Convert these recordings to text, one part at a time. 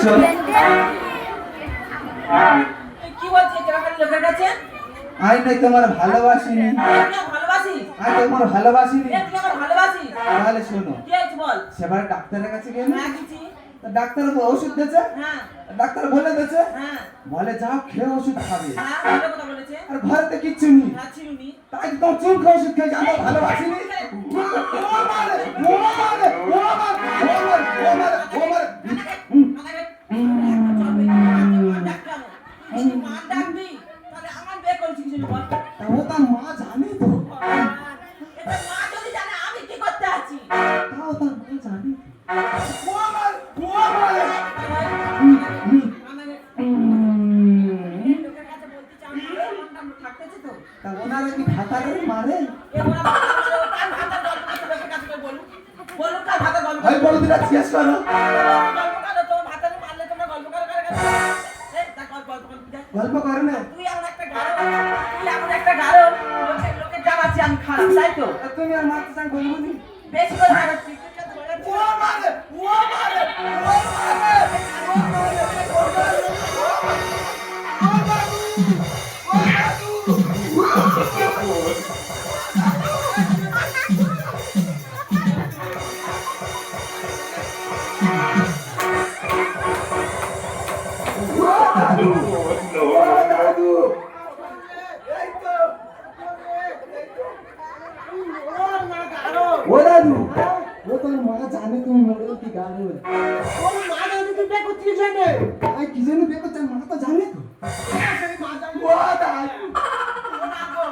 কি লোকের কাছে? আই নাই তোমার ভালোবাসিনি। তুই আই তোমার ভালোবাসিনি। এ, তুই আমার ভালোবাসিস? তাহলে শোনো কি হয়েছে বল? সেবার ডাক্তারের কাছে গেলে হ্যাঁ ডাক্তার তো ওষুধ দিয়েছে? হ্যাঁ। ডাক্তার বলে দিয়েছে? হ্যাঁ। বলে যাও খেয়ে ওষুধ খাবে। হ্যাঁ বলেছে। আর ঘরেতে কিচ্ছু নেই। তাই তো চুল খেয়ে ওষুধ খেয়েছে আমার ভালোবাসিনি। ও মারে ও মারে ও মারে ও মারে ও মারে ও মারে আমার তা ও তার মা তাই তো তা তুমি আর মারতে চাই বলব নি বেশি করে জানাচ্ছি কি জানি দেখো তার মা তো জানে তো। ও দাদু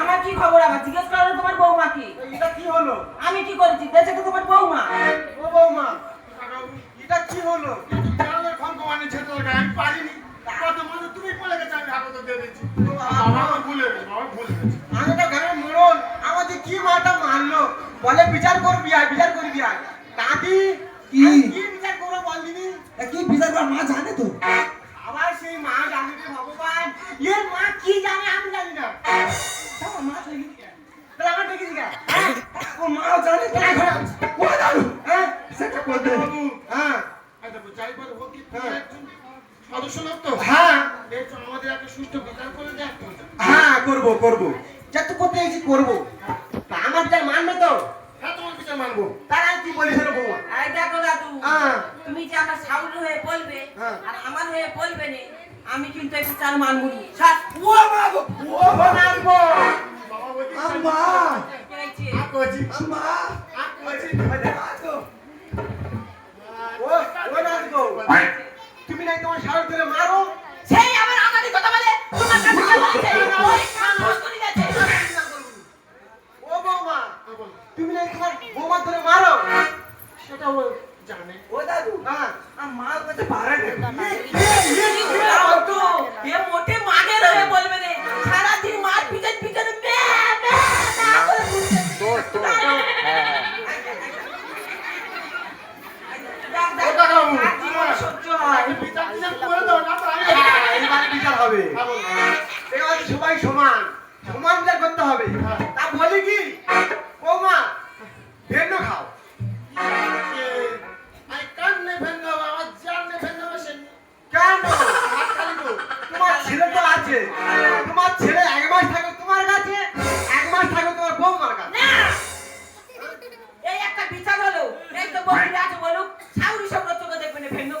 আমার কি খবর আমার জিজ্ঞেস করো তোমার বৌমা কি? আমি কি করেছি? দেশে তো তোমার বৌমা? আমি তো ঘরে মরণ আমাদের কি মাটা মারলো বলে বিচার করবি আয় বিচার করবি আয় দাদি কি? কি বিচার করব বলদিনি এ কি বিচার কর মা জানে তো। আবার সেই মা জানি রে ভগবান। এর মা কি জানে আমি জানি না। মা তো এগিয়ে গেছে। তাহলে আমার দেখেছি কেন? হ্যাঁ? ও মা জানে তো। ও দাদু হ্যাঁ? সেটা করতে বাবু, হ্যাঁ। আচ্ছা, যাইবার হোক কি হ্যাঁ। সদস্য লোক তো? হ্যাঁ। এই তো আমাদের একটা সুষ্ঠু বিচার করে দেখ। হ্যাঁ করব করব। যা তো করতে এসেছি করব। তা আমার যা মানবে তো? হ্যাঁ তোমার বিচার কি বলিস বৌমা? এই দেখো দাদু হ্যাঁ। তুমি যে আমার সাউল হয়ে বলবে হ্যাঁ। আর আমার হয়ে বলবে না আমি কিন্তু একটু চাল মানবো। ও মা ও ও নাচবো বাবা বলছি আম্মা। কে হয়েছে? করছি আম্মা। সবাই সমান। সমান করতে হবে। 뵙는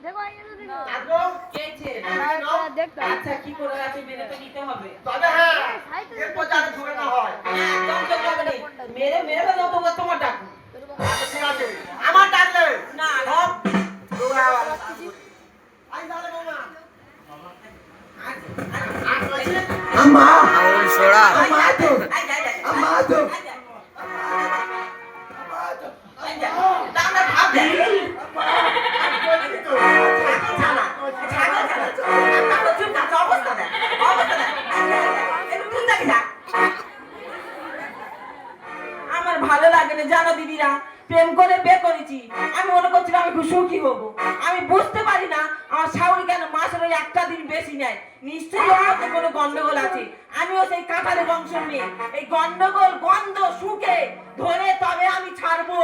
থাকব খেয়েছে হ্যাঁ, আচ্ছা কি করে আছে তো নিতে হবে। ভালো লাগে না, জানো দিদিরা, প্রেম করে বিয়ে করেছি। আমি মনে করছিলাম আমি খুব সুখী হব। আমি বুঝতে পারি না আমার শাশুড়ি কেন মাসের ওই একটা দিন বেশি নেয়। নিশ্চয়ই ওর মধ্যে কোনো গন্ডগোল আছে। আমিও সেই কাঁঠালের বংশ মেয়ে। এই গন্ডগোল, গন্ধ, সুখে ধরে তবে আমি ছাড়বো।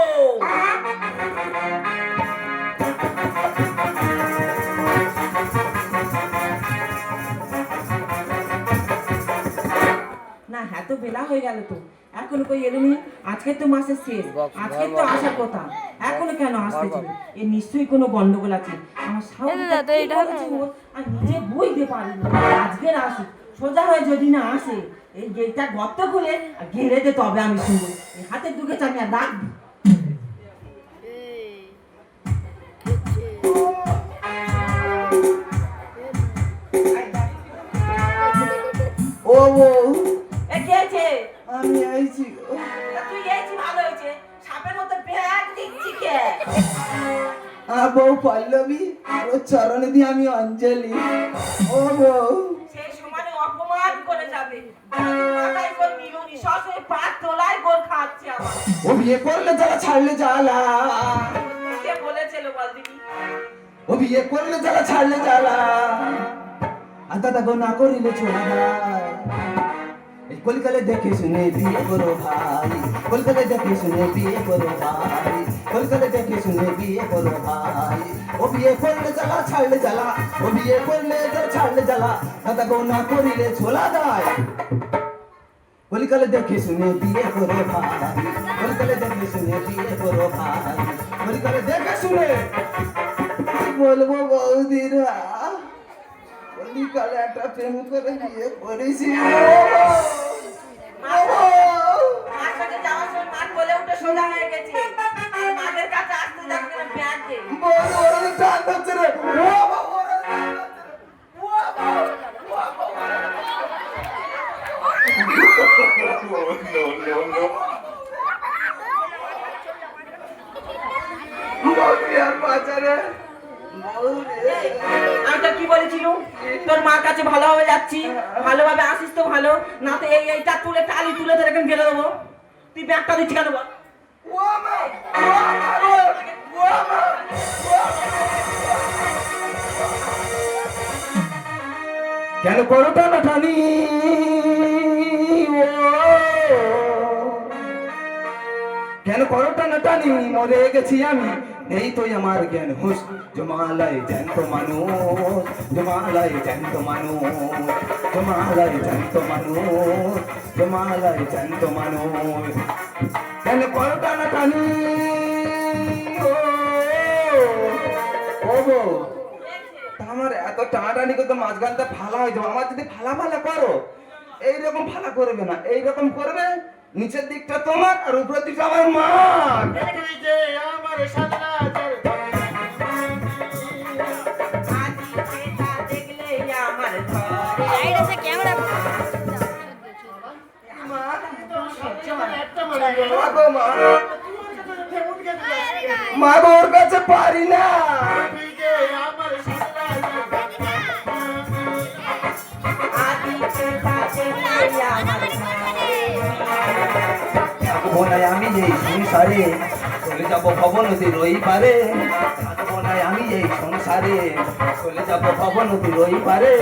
না হ্যাঁ তো বেলা হয়ে গেল তো। এখনও কই এলো নি আজকে তো মাসের শেষ। আজকে তো আসার কথা। এখনও কেন আসতেছে এ নিশ্চয়ই কোনো গন্ডগোল আছে। আমার বলেছে ওর, নিজে বুঝতে পারি আজকে আসুক। সোজা হয়ে যদি না আসে এই গেটটা গর্ত খুলে আর ঘেরে দে তবে আমি শুনব। এই হাতে আমি আর ডাকবি ও বউ এ কে আছে? আমি বউ পল্লবী ওর চরণে দিয়ে আমি অঞ্জলি। ও বউ। সেই সময় অপমান করে যাবে। ও বিয়ে করলে যারা ছাড়লে জ্বালা। বলেছিল ও বিয়ে করলে যারা ছাড়লে জ্বালা। আর দাদা গো না করিলে ছোড়া এই কলকালে দেখে শুনে বিয়ে করো ভাই। কলকালে দেখে শুনে বিয়ে করো ভাই। কলকালে দেখে শুনে বিয়ে করো ভাই। ও বিয়ে করলে জ্বালা, ছাড়লে জ্বালা। ও বিয়ে করলে ছাড়লে জ্বালা। দাদা গো না করিলে ছোলা দেয়। কলিকালে দেখে শুনে বিয়ে করো ভাই। কলিকালে দেখে শুনে বিয়ে করো ভাই। কলিকালে দেখে শুনে বলব বৌদিরা? কলিকালে একটা প্রেম করে বিয়ে করেছি। সোজা হয়ে গেছে। আমি কি বলেছিলুম তোর মার কাছে ভালোভাবে যাচ্ছি, ভালোভাবে আসিস তো ভালো, না তো এই এইটা তুলে টালি তুলে তোর এখন গেলে দেবো। তুই ব্যাগটা দিচ্ছি কেন কেন করো টানাটানি ও। কেন করো টানাটানি মরে গেছি আমি। নেই তো আমার জ্ঞান হুস জমালয় জ্যান্ত মানুষ, জমালয় জ্যান্ত মানুষ, জমালয় জ্যান্ত মানুষ, জমালয় জ্যান্ত মানুষ। কেন করো টানাটানি ও তা আমার এত টানাটানি করতে মাঝখানটা ফালা হয়ে যাবে। আমার যদি ফালা ফালা করো এইরকম ফালা করবে না। এইরকম করবে নিচের দিকটা তোমার আর উপরের দিকটা আমার মা আমার সাজরাজের আদি সেটা দেখলে আমার থাকব না আমি এই সংসারে চলে যাব ভবনদীর ওই পারে থাকব না আমি এই সংসারে। চলে যাব ভবনদীর ওই পারে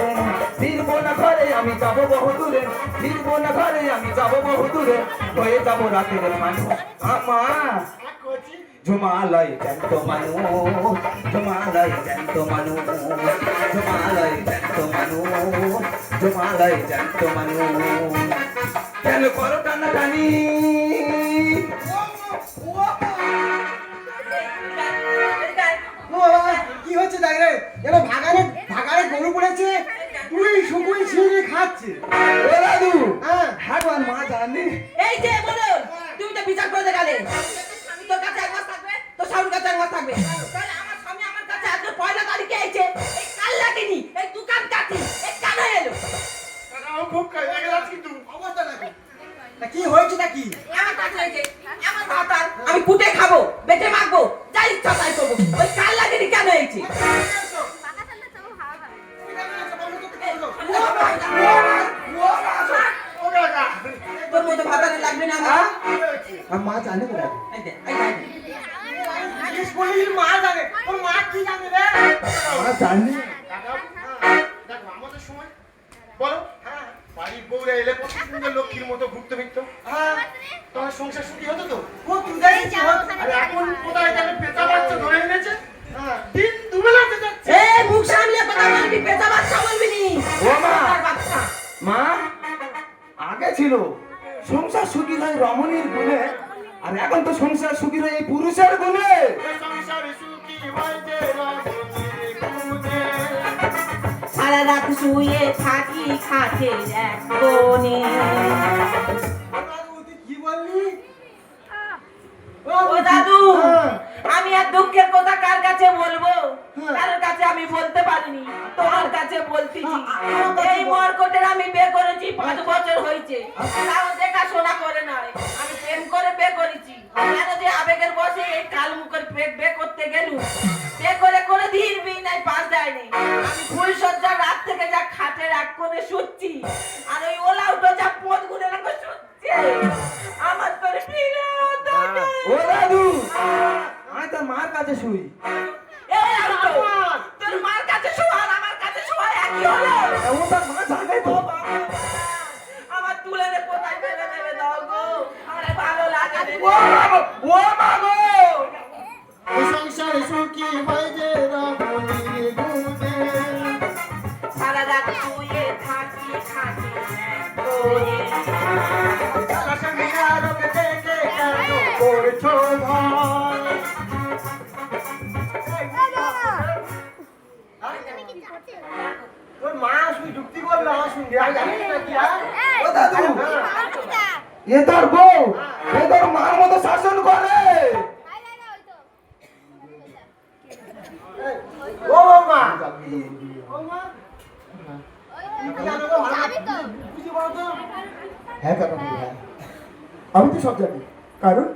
ফিরবো না ঘরে আমি যাব বহু দূরে ফিরবো না ঘরে আমি যাব বহু দূরে হয়ে যাব রাতের মানুষ আমা এক করছি জমালয় জ্যান্ত মানুষ জমালয় জ্যান্ত মানুষ জমালয় জ্যান্ত মানুষ জমালয় জ্যান্ত মানুষ। কেন করো টানা টানি কি হচ্ছে দেখ রে এরা ভাগারে ভাগারে গরু পড়েছে তুই শুকুই ছিঁড়ে খাচ্ছে ও দাদু হ্যাঁ হাটবার মা জানি এই যে বলো তুমি তো বিচার করে দেখালে। তোর কাছে এক মাস থাকবে তোর শাহুর কাছে এক মাস থাকবে। তাহলে আমার স্বামী আমার কাছে আজকে বাড়ির বউরা এলে কত সুন্দর লক্ষ্মীর মতো ঘুরতে ফিরতো। হ্যাঁ। তোমার সংসার সুখী হতো তো? ও তুই জানিস কি হতো? আর এখন কোথায় গেলে পেতা বাচ্চা ধরে এনেছে? হ্যাঁ। দিন দুবেলাতে যাচ্ছে। এই মুখ সামলে কথা বলবি পেটা বাচ্চা বলবি নি। ও মা। মা আগে ছিল। সংসার সুখী হয় রমণীর গুণে আর এখন তো সংসার সুখী হয় এই পুরুষের গুণে। সারা রাত শুয়ে থাকি খাটের এক কোণে ও দাদু। আমি আর দুঃখের কথা কার কাছে বলব হ্যাঁ। কারোর কাছে আমি বলতে পারিনি তোমার কাছে বলতেছি হ্যাঁ, এই। মরকটের আমি বিয়ে করেছি পাঁচ বছর হয়েছে তাও দেখাশোনা করে নয় আমি প্রেম করে বিয়ে করেছি যে আবেগের বসে এই কাল মুখের বিয়ে করতে গেলু বিয়ে করে করে দিন বি নাই পাস আমি ফুল সজ্জা রাত থেকে যা খাটের এক কোণে শুচ্ছি আর ওই ওলা উঠো যা পথ গুনে রাখো শুচ্ছে। আমার তোর ফিরে দাদা ও দাদু আমি তো মার কাছে শুই। এই তোর মার কাছে শোয়া আর আমার কাছে শোয়া একই হলো। এ তোর বউ এ তোর মার মতো শাসন করে আমি তো সব জানি কারণ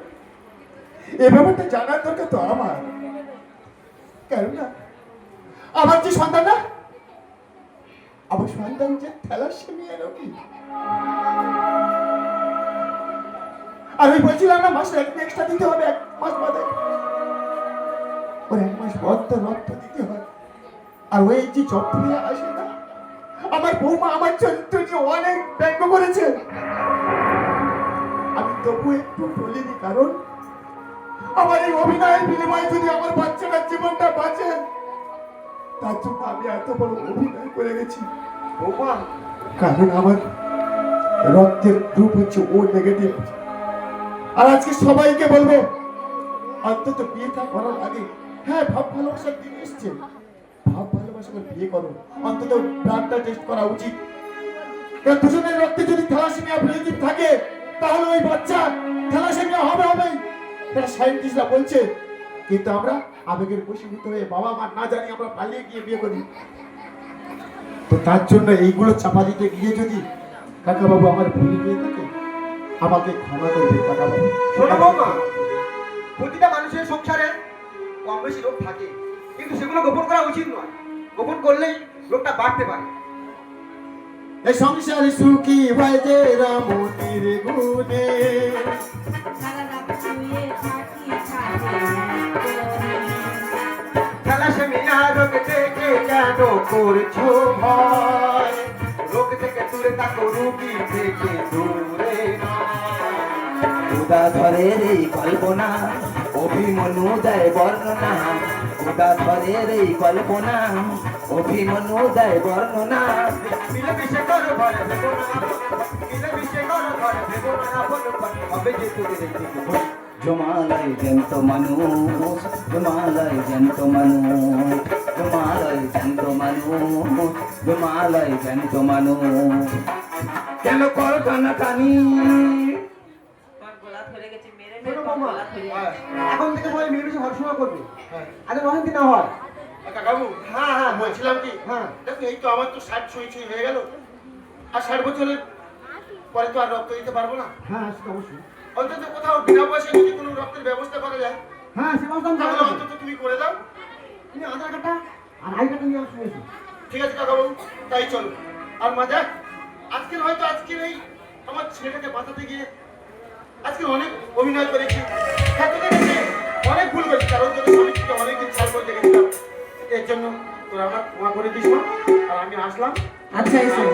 এ ব্যাপারটা জানার দরকার তো আমার। কারণ না আমার যে সন্তান না আমার সন্তান যে থ্যালাসেমিয়া রোগী। আমি বলছিলাম না, মাসে এক এক্সট্রা দিতে হবে, এক মাস বাদে। ওর এক মাস পর তো রক্ত দিতে হয়। আর ওই যে যন্ত্রণা আসে না, আমার বৌমা আমার চরিত্র নিয়ে অনেক ব্যঙ্গ করেছে। আমি তবু একটু বলিনি, কারণ আমার এই অভিনয়ের বিনিময়ে যদি আমার বাচ্চাটার জীবনটা বাঁচে তার জন্য আমি এত বড় অভিনয় করে গেছি। বৌমা, কারণ আমার রক্তের গ্রুপ হচ্ছে ও নেগেটিভ আর আজকে সবাইকে বলব, অন্তত বিয়েটা করার আগে হ্যাঁ ভাব ভালোবাসার দিন এসছে। ভাব ভালোবাসা করে বিয়ে করো। অন্তত ব্লাডটা টেস্ট করা উচিত। কারণ দুজনের রক্তে যদি থ্যালাসেমিয়া পজিটিভ থাকে, তাহলে ওই বাচ্চা থ্যালাসেমিয়া হবে হবে এটা সায়েন্টিস্টরা বলছে কিন্তু আমরা আবেগের বশীভূত হয়ে বাবা মা না জানি আমরা পালিয়ে গিয়ে বিয়ে করি। তো তার জন্য এইগুলো চাপা দিতে গিয়ে যদি কাকাবাবু আমার ভুল হয়ে থাকে আমাকে ক্ষমা করবে কাকাবাবু। শোনো বৌমা প্রতিটা মানুষের সংসারে কম বেশি রোগ থাকে কিন্তু সেগুলো গোপন করা উচিত নয়। গোপন করলেই রোগটা বাড়তে পারে। এ সংসার সুখী যে রামতির গুণে। কেন করছ ভয়? রোগ থেকে দূরে থাকো, রোগী থেকে দূরে নয়। উদা ধরের এই কল্পনা অভিমন্যু দেয় বর্ণনা। উদা ধরের এই কল্পনা অভিমন্যু দেয় বর্ণনা। জমালয় জন্ত মানুষ, জমালয় জন্ত মানুষ। জমালয় জ্যান্ত মানুষ কেন কর টানা টানি হ্যাঁ। এখন থেকে বলে করবে। হ্যাঁ। না হয়? কাকাবু হ্যাঁ হ্যাঁ। বলছিলাম কি? হ্যাঁ। দেখো এই তো আমার তো ষাট ছুঁই ছুঁই হয়ে গেল। আর ষাট বছরের পরে তো আর রক্ত দিতে পারব না। হ্যাঁ সেটা অবশ্যই। অন্তত কোথাও বিনা পয়সা যদি কোনো রক্তের ব্যবস্থা করা যায় হ্যাঁ সে ব্যবস্থা। অন্তত তুমি করে দাও। তুমি কার্ডটা আর আসো ঠিক আছে কাকাবু তাই চলো। আর মা দেখ আজকের হয়তো আজকের এই আমার ছেলেটাকে বাঁচাতে গিয়ে আজকে অনেক অভিনয় করেছি করেছি অনেক ভুল করেছি কারণ জন্য স্বামীকে অনেকদিন ছাড় করে দেখেছিলাম। এর জন্য তোরা আমার ক্ষমা করে দিস। আর আমি আসলাম। আচ্ছা এসো।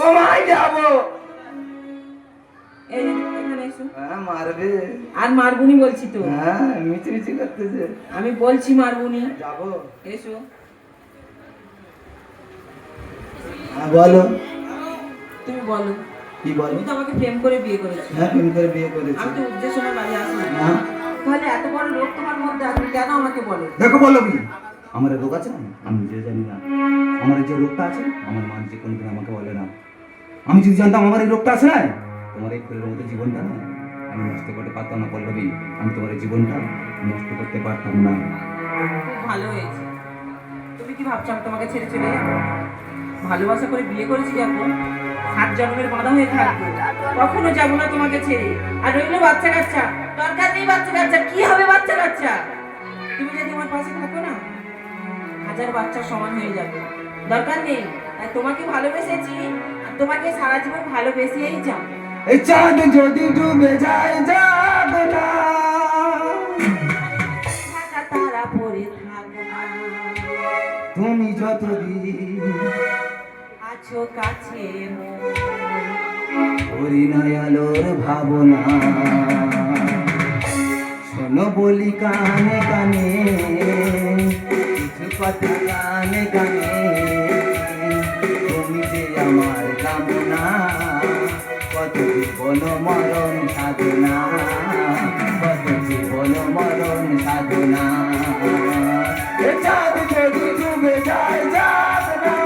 ও মাই যাব মারবে। আর মারবুনি বলছি তো। হ্যাঁ মিচি মিচি করতেছে। আমি বলছি মারবুনি। যাব। এসো। হ্যাঁ বলো। তুমি বলো। কি বলো? তুমি আমাকে প্রেম করে বিয়ে করেছ। হ্যাঁ প্রেম করে বিয়ে করেছি। আমি তো উদ্দেশ্য বাড়ি না। তাহলে এত বড় তোমার মধ্যে আছে কেন আমাকে বলো? দেখো বলো কি? আমার রোগ আছে না? আমি নিজে জানি না। আমার যে রোগটা আছে আমার মা যে কোনোদিন আমাকে বলে না। আমি যদি জানতাম আমার এই রোগটা আছে না? তোমার এই ফুলের মতো জীবনটা না আমি নষ্ট করতে পারতাম না পল্লবী। আমি তোমার এই জীবনটা নষ্ট করতে পারতাম না। ভালো হয়েছে। তুমি কি ভাবছ আমি তোমাকে ছেড়ে চলে যাব? ভালোবাসা করে বিয়ে করেছি যখন সাত জন্মের বাঁধা হয়ে থাকব। কখনো যাব না তোমাকে ছেড়ে। আর রইল বাচ্চা কাচ্চা। দরকার নেই বাচ্চা কাচ্চা। কি হবে বাচ্চা কাচ্চা? তুমি যদি আমার পাশে থাকো না, হাজার বাচ্চা সমান হয়ে যাবে। দরকার নেই। তোমাকে ভালোবেসেছি। তোমাকে সারা জীবন ভালোবেসেই যাও এই চাঁদ যদি ডুবে যায় যাবে না। তারা না। তুমি যতদিন আছো কাছে মোর। হরিণয়ালোর ভাবনা শোনো বলি কানে কানে কিছু কথা কানে কানে তুমি যে আমার কামনা। কত জীবন মরণ সাধনা কত জীবন মরণ সাধনা। চাঁদ যদি ডুবে যায় যাবে না,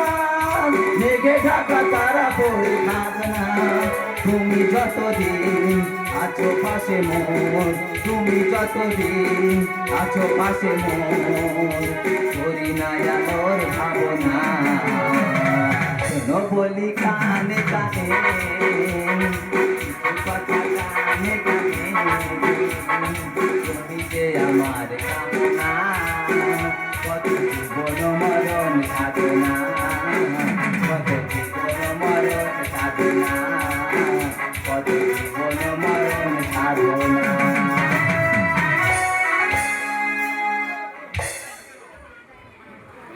মেঘে ঢাকা তারা পড়ে থাকবে না তুমি যতদিন আছো পাশে মোর, তুমি যতদিন আছো পাশে মোর করি না ভাবনা। বলি কানে কানে কথা কানে কানে তুমি যে আমার কামনা।